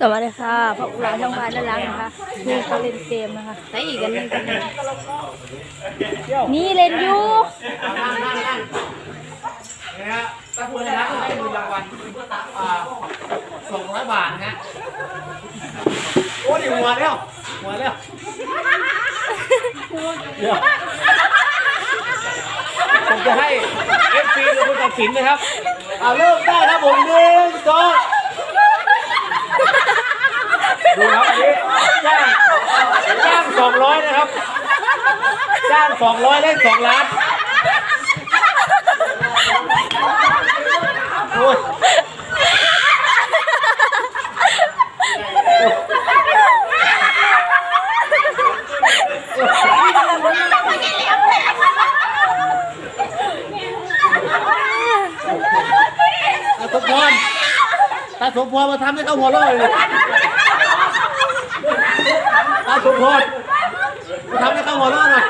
สวัสดีค่ะพวกเราช่องบ้านด้านหล่างนะคะนี่เขาเล่นเกมนะคะใส่อีกกันหนึงกันหนึ่งนี่เล่นอยู่นะฮะถ้าคุณชนะก็ได้เงินรางวัลอ่าสองร้อยบาทนะฮะโอ้ดิหัวแล้วหัวแล้วเดี๋ยวผมจะให้เอฟซีเป็นคนตัดสินนะครับเอาเริ่มได้ครับผมหนึ่งสอง ดูครับอันนี้จ้างจ้างสองร้อยนะครับ จ้างสองร้อยได้สองล้านโอ้ยตาสมพรตาสมพรมาทำให้เขาหัวเราะเลย ตาสมพรมาทำให้เขาหัวเราะหน่อย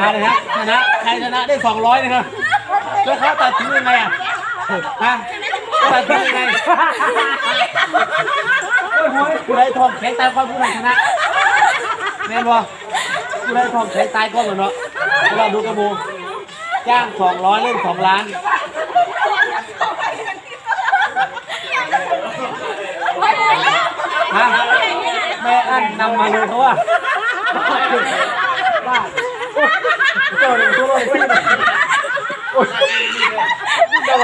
มาเลยครับชนะใครชนะได้สองร้อยนะครับแล้วเขาตัดสินยังไงอะฮะตัดสินยังไงผู้ใดทองแข็งตายก่อนผู้ใดชนะแม่นบ่ผู้ใดทองแข็งตายก่อนเหรอเนาะ เราดูกระมูจ้างสองร้อยเล่นสองล้านฮะแม่อันนำมาเลยเขาว่าบ้าโอ้ยตัวเลยตัวเลยโอ้ยเดี๋ยว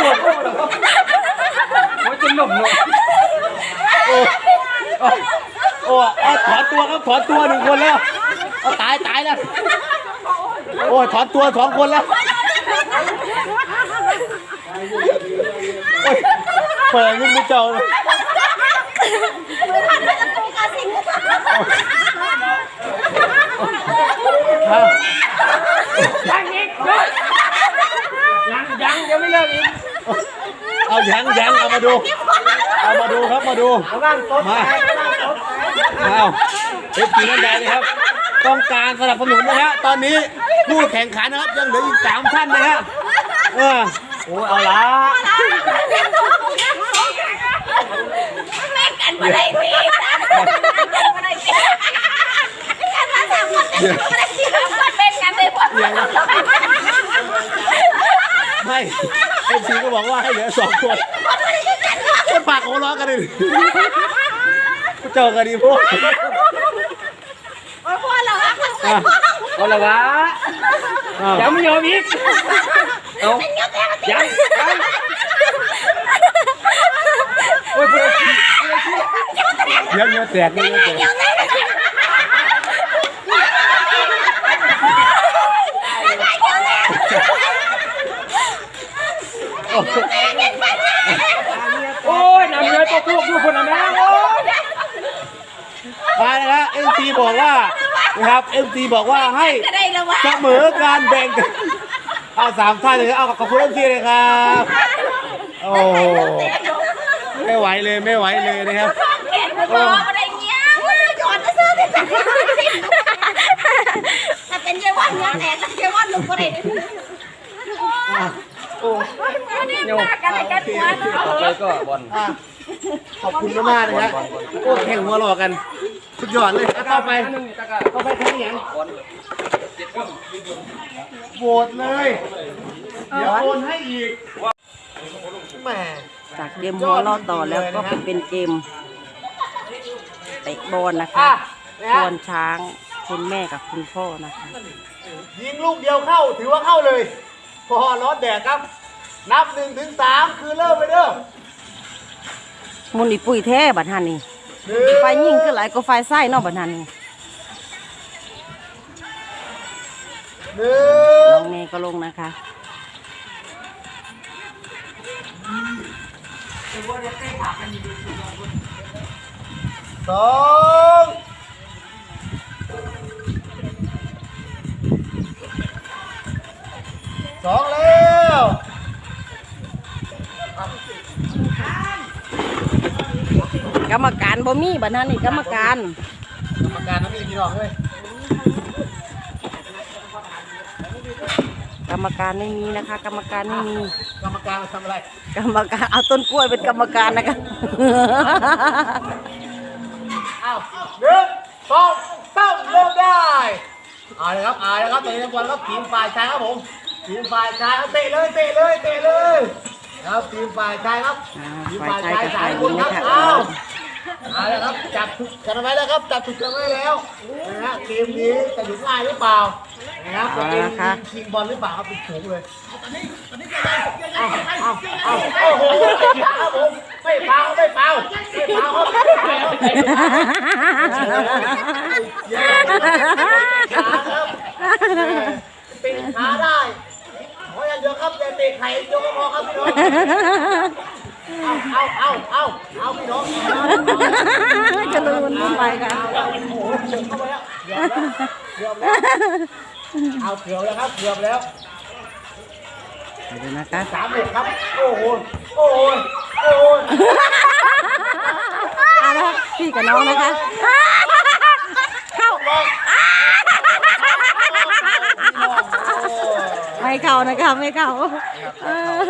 ปวดปวดเหรอโอ้ยจะหนุ่มเลยโอ้โอ้โอ้เอาถอนตัวครับถอนตัวหนึ่งคนแล้วเอาตายตายแล้วโอ้ย ถอนตัวสองคนแล้วโอ้ยเปิดเงินมือเจ้าเลยยังอีกยังยังยังไม่เลิกอีกเอายังยังเอามาดู เอามาดูครับมาดูมาเอาเอฟซีนั่นใดเลยครับ ต้องการสนับสนุนนะฮะตอนนี้ ผู้แข่งขันนะครับยังเหลืออีกสามท่านนะฮะเออโอ้เอาละแม่กันมาได้พี่มาได้พี่กันมาสามคนมาได้พี่คนเป็นกันเลยพวกไม่เอฟซีก็บอกว่าให้เหลือสองคนก็ปากโอร้องกันเลยเจอกันดีพวกพวกเราอะเอาละวะ ยังไม่ยอมอีกเอายังยังโอ้ยพูดอะไรเยอะเยอะแตกเยอะแตกโอ้ยนำเงินตัวพวกดูคนละแม่โอ้ยมาเลยครับเอ็มซีบอกว่า นะครับเอ็มซีบอกว่าให้ก็ได้แล้ววะเสมอการแบ่งกันเอาสามท่านเลยครับเอาขอบคุณเอ็มซีเลยครับโอ้โหไม่ไหวเลยไม่ไหวเลยนะครับเกณฑ์มาอะไรเงี้ยจอดจะซื้อแต่แต่เป็นเยาวันเงี้ยแต่เยาวันหนุ่มก็ได้โอ้นี่มากันอะไรกันหัวต่อไปก็บอลอะขอบคุณมากๆนะฮะโอ้แข่งหัวหลอกกัน สุดยอดเลยอะต่อไปต่อไปทำอย่างบอลเจ็ดครึ่งโหวตเลย เดี๋ยวโอนให้อีกแหมจากเกมหัวเรอต่อแล้วก็ไปเป็นเกมเตะบอลนะคะอะนะบฮะอลช้างคุณแม่กับคุณพ่อนะคะ ยิงลูกเดียวเข้าถือว่าเข้าเลย พอร้อนแดดครับ นับหนึ่งถึงสามคือเริ่มไปเด้อมุนอีปุ๋ยแท้บัดฮันนี่หนึ่ง ไฟยิ่งก็หลายก็ไฟไส้นอกบัดฮันนี่หนึ่น้งเมก็ลงนะคะสองสองแล้ว กรรมการบ่มีบัดฮันนี่กรรมการกรรมการน้ำมีพี่น้องเลยกรรมการไม่มีนะคะ กรรมการไม่มี กรรมการมาทำอะไรกรรมการเอาต้นกล้วยเป็นกรรมการนะคะอ้าวหนึ่งสองสามเริ่มได้เอาเลยครับเอาเลยครับเตะในบอลครับทีมฝ่ายชายครับผมทีมฝ่ายชายเอาเตะเลยเตะเลยเตะเลย ครับทีมฝ่ายชายครับอ่าทีมฝ่าฝ่ายยชายชายกับสาฝ่ายยคหญินงครับเอานะคะเอาเลยครับจับถูกกันไว้แล้วครับจับถูกกันไว้แล้วนะฮะเกมนี้จะหยุดง่ายหรือเปล่านะครับจะเป็นชิงบอลหรือเปล่าครับเป็นถุงเลยเอาเอาเอาโอ้โหครับผมไม่เปล่าไม่เปล่าไม่เปล่าครับไม่เปล่าครับปิดขาได้ เพราะอย่างเดียวครับอย่าเตะไข่ยกก็พอครับพี่น้องเอาเอาเอาเอาพี่น้องจะลืมลงไปค่ะโอ้โหเกือบเข้าไปแล้วเกือบแล้วเอาเกือบแล้วครับเกือบแล้วเดี๋ยวนะคะสามเอ็ดครับโอ้โหโอ้โหโอ้โหเอาละพี่กับน้องนะคะเข้า ไม่เข้านะคะไม่เข้าเออ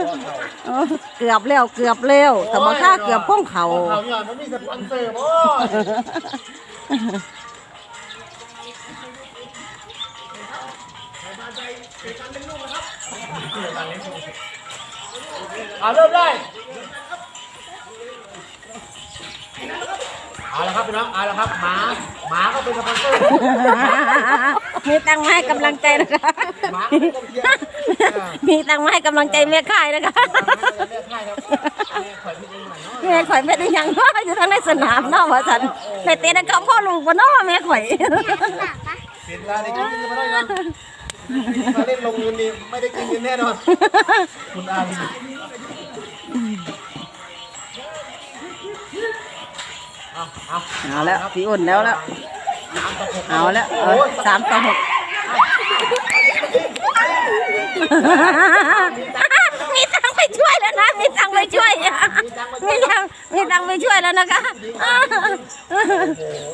เออเกือบเร็วเกือบเร็วแต่มาค่าเกือบพ้องเขาเขาเนี่ยมันมีสปอนเซอร์บ่เอาเริ่มได้เอาละครับพี่น้องเอาละครับหมาหมาก็เป็นสปอนเซอร์ มีตังค์มาให้กำลังใจนะคะ หมาก็เป็นกองเชียร์เออมีตังค์มาให้กำลังใจแม่ค่ายนะคะเลือกให้ครับเลือกข่อยพี่เองหน่อยเนาะแม่ข่อยไม่ได้ยังว่าอยู่ทั้งในสนามเนาะว่าสันในเตะนักกับพ่อลูกว่าเนาะแม่ข่อยเห็นแล้วในกินกินมาได้ยังมาเล่นลงเงินนี่ไม่ได้กินเงินแน่นอนคุณอาลีเอาเอาเอาแล้วพี่อุ่นแล้วแล้วสามต่อหก เอาแล้วเอโอ้อยสามต่อหกมีตังค์ไปช่วยแล้วนะ มีตังค์ไปช่วย มีตังค์มีตังค์ไปช่วยแล้วนะคะ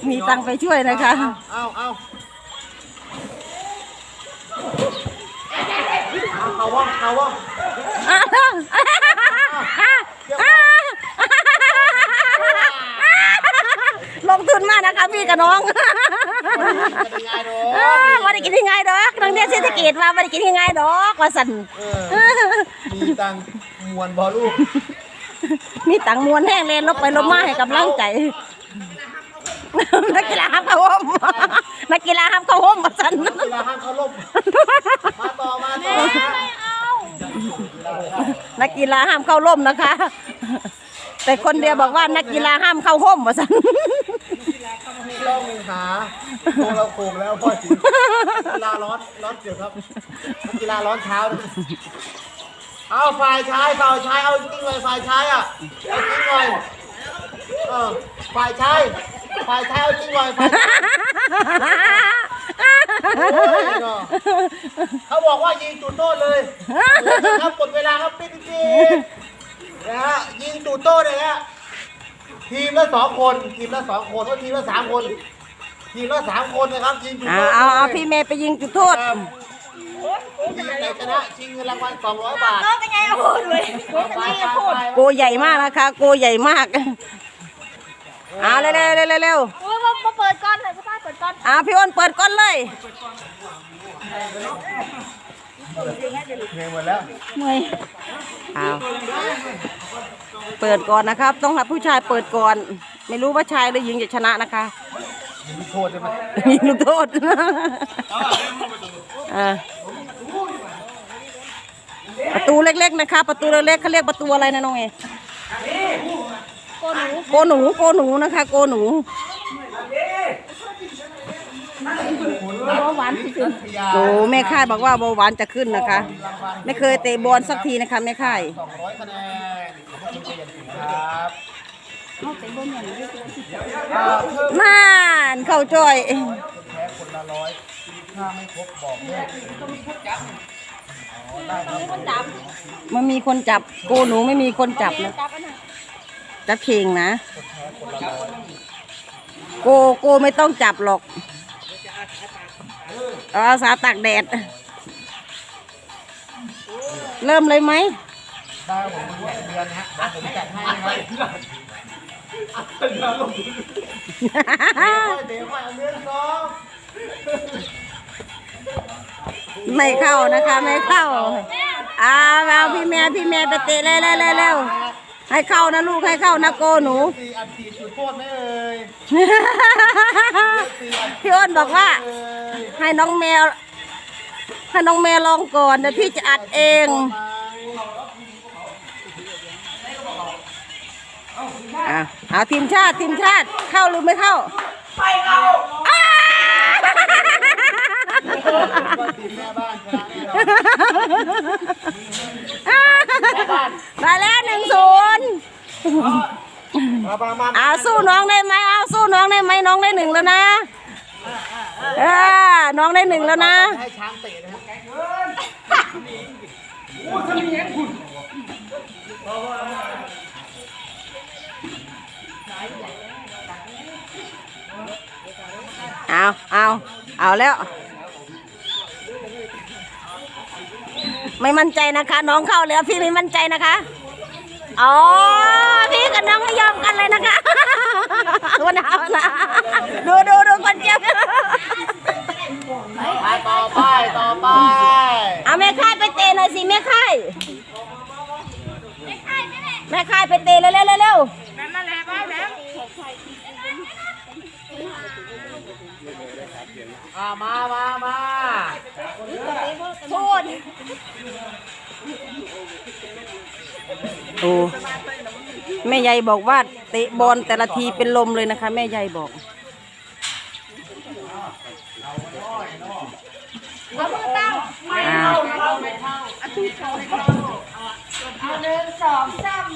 มีตังค์ไปช่วยนะคะ เอาเอาเอาเขาว่องเขาว่อง ลงทุนมากนะคะพี่กับน้องจะเป็นไงดูเออมาได้กินยังไงดอกนังเรียนเศรษฐกิจมาไม่ได้กินยังไงดอกว่าสันเออมีตังค์มวนบอลูกมีตังค์มวนแห้งเลนลบไปลบมาให้กำลังใจนักกีฬาห้ามเข้าห้มนักกีฬาห้ามเข้าห้มว่าสันเวลาห้ามเขาล่มมาต่อมาต่อนะนักกีฬาห้ามเข้าร่มนะคะ แต่คนเดียวบอกว่านักกีฬาห้ามเข้าห้มว่าสันต้องหาโคเราโคงแล้วพ่อจีเวลาร้อนร้อนเกี่ยวครับกีฬาร้อนเช้าด้วยเอาฝ่ายชายฝ่ายชายเอาจริงเลยฝ่ายชายอะเอาจริงเลยเออฝ่ายชายฝ่ายชายเอาจริงเลยฝ่ายชายโอ้ยเนาะเขาบอกว่ายิงจุดโทษเลยครับกดเวลาครับปิ๊ดปิ๊ด นะฮะยิงจุดโทษเลยฮะทีมละสองคนทีมละสองคนว่าทีมละสามคน ทีมละสามคนนะครับทีมจุดเอาโทษเอาเอาพี่เมย์ไปยิงจุดโทษ ครับทีมไหนชนะชิงเงินรางวัลสองร้อยบาทน้องเป็นไงเอาพูดเลยไปไปไปโกใหญ่มากนะคะ โกใหญ่มาก เอาเร็วเร็วเร็วเร็วเร็วโอ้ยมามาเปิดก่อนเลยพ่อป้าเปิดก่อน เอาพี่อ้นเปิดก้อนเลย เหนื่อยหมดแล้ว เมื่อยเอาเปิดก่อนนะครับ ต้องให้ผู้ชายเปิดก่อน ไม่รู้ว่าชายหรือหญิงจะชนะนะคะ มีโทษใช่ไหมยิงลูกโทษเออประตูเล็กๆนะคะ ประตูเล็กๆเขาเรียกประตูอะไรนะน้องเอโกหนูโกหนูนะคะ โกหนู โอ้แม่ค่ายบอกว่าเบาหวานจะขึ้นนะคะ ไม่เคยเตะบอลสักทีนะคะแม่ค่ายสองร้อยคะแนนขอบคุณเป็นอย่างสูงครับอ่าเพิ่มน่านเข้าจ้อยแพ้คนละร้อยถ้าไม่ครบบอกด้วยมันมีคนจับโกหนูไม่มีคนจับนะจับเข่งนะแพ้คนละร้อยโกโกไม่ต้องจับหรอก เอาอาสาตากแดด เริ่มเลยไหมไม่เข้านะคะไม่เข้าอ้าวเอาพี่แม่พี่แม่ไปเตะเร็วเร็วเร็วเร็วให้เข้านะลูกให้เข้านะโกหนูอัดฉีดจุดโทษไหมเอ่ยพี่อ้นบอกว่า ให้น้องแมว ให้น้องแมวลองก่อนเดี๋ยวพี่จะอัดเองอะเอาทีมชาติทีมชาติเข้าหรือไม่เข้าไม่เข้าอ้าว่าทีมแม่บ้านชนะที่เรามาแล้วหนึ่งศูนย์มามามาเอาสู้น้องได้ไหมเอาสู้น้องได้ไหมน้องได้หนึ่งแล้วนะ เออน้องได้หนึ่งแล้วนะให้ช้างเตะนะเอาเอาเอาแล้ว ไม่มั่นใจนะคะ น้องเข้าแล้วพี่ไม่มั่นใจนะคะอ๋อพี่กับน้องไม่ยอมกันเลยนะคะวันเอาละดูดูดูคนเจ็บ ต่อไปต่อไปเอาแม่ค่ายไปเตะหน่อยสิแม่ค่ายแม่ค่ายไปเตะเร็วเร็วเร็วเร็วอ่ามามามาพูดโอ้แม่ใหญ่บอกว่าเตะบอลแต่ละทีเป็นลมเลยนะคะ แม่ใหญ่บอก อ้าว หนึ่งสองสาม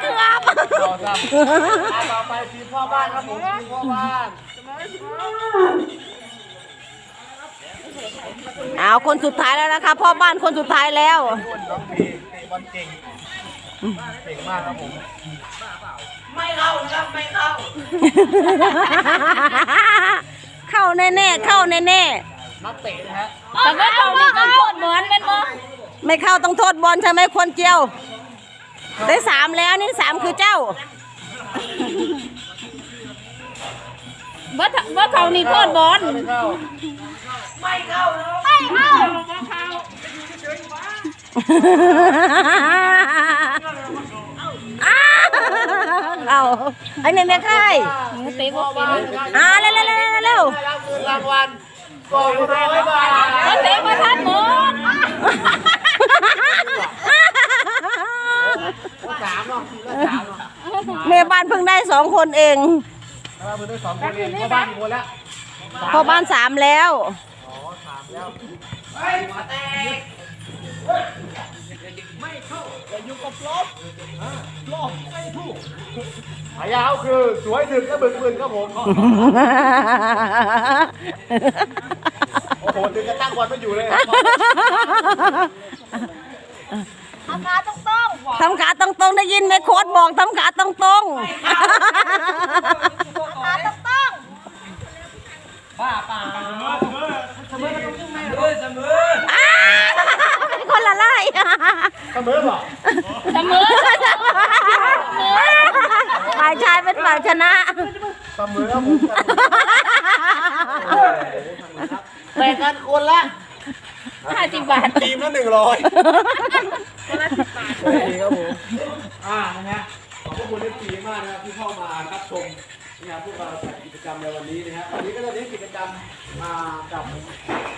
เกือบต่อครับอ่าต่อไปทีมพ่อบ้านครับผมทีมพ่อบ้านเอาคนสุดท้ายแล้วนะคะพ่อบ้านคนสุดท้ายแล้วน้องพีเตะบอลเก่งเก่งมากครับผมไม่เข้านะครับไม่เข้า เข้าแน่ๆเข้าแน่ นักเตะนะฮะแต่ว่เข้านี่ก็โคตรเหมือนกันบ่ไม่เข้าต้องโทษบอลใช่ไหมคนเจียว ได้สามแล้วนี่สามคือเจ้าว่าว่าเขานี่โคตรบอลไม่เข้าไม่เข้าไม่เข้าเอาไอ้แม่แม่ค่ายเตะบอลอ่าเร็วเร็วเร็วเร็วรางวัล เตะมาทันหมดสามาทีละสามเนาะแม่บ้านเพิ่งได้สองคนเองเราเพิ่งได้สองคนเองพ่อบ้านกี่คนแล้วพ่อบ้านสามแล้วหายา วคือสวยถึงก็บึกบึนครับผมโอ้โหถึงก็ตั้งบอลไม่อยู่เลยครับทำขาต้องต้องทำขาตรงๆได้ยินไหมโค้ดบอกทำขาตรงขาต้องต้องๆอ้าคนละไล่เสมอเปล่าเสมอฝ่ายชายเป็นฝ่ายชนะ เสมอครับผมแบ่งกันคนละห้าสิบบาททีมละหนึ่งร้อยคนละสิบบาทดีครับผมอ่านะฮะขอบคุณเอฟซีมากนะครับที่เข้ามารับชมนะครับพวกเราจัดกิจกรรมในวันนี้นะครับวันนี้ก็จะเน้นกิจกรรมอ่ากับ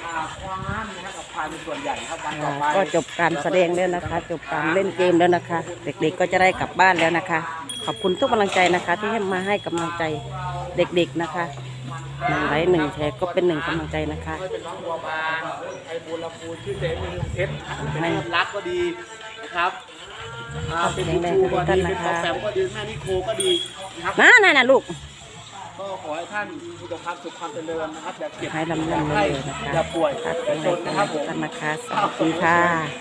อ่าความงามนะครับกับพายเป็นส่วนใหญ่นะครับวันต่อไป ก็จบการแสดงแล้วนะคะ จบการเล่นเกมแล้วนะคะ เด็กๆก็จะได้กลับบ้านแล้วนะคะ ขอบคุณทุกกำลังใจนะคะ ที่ให้มาให้กำลังใจเด็กๆนะคะหนึ่งไลค์หนึ่งแชร์ก็เป็นหนึ่งกำลังใจนะคะไม่เป็นน้องบัวบานไอ้บุญลำพูนชื่อเจ๊มือเพชรเป็นคนรักก็ดีนะครับอ่าเป็นคุณครูก็ดีเป็นพ่อแปมก็ดีแม่นิโคก็ดีนะครับน่าน่าน่ะลูกก็ขอให้ท่านมีสุขภาพสุขความเจริญนะครับอย่าเก็บให้ลำเลิศเลยนะคะอย่าป่วยครับอย่าเป็นจแรงนใจนะครับผทุกมท่านนะคะสวัสดีค่ะ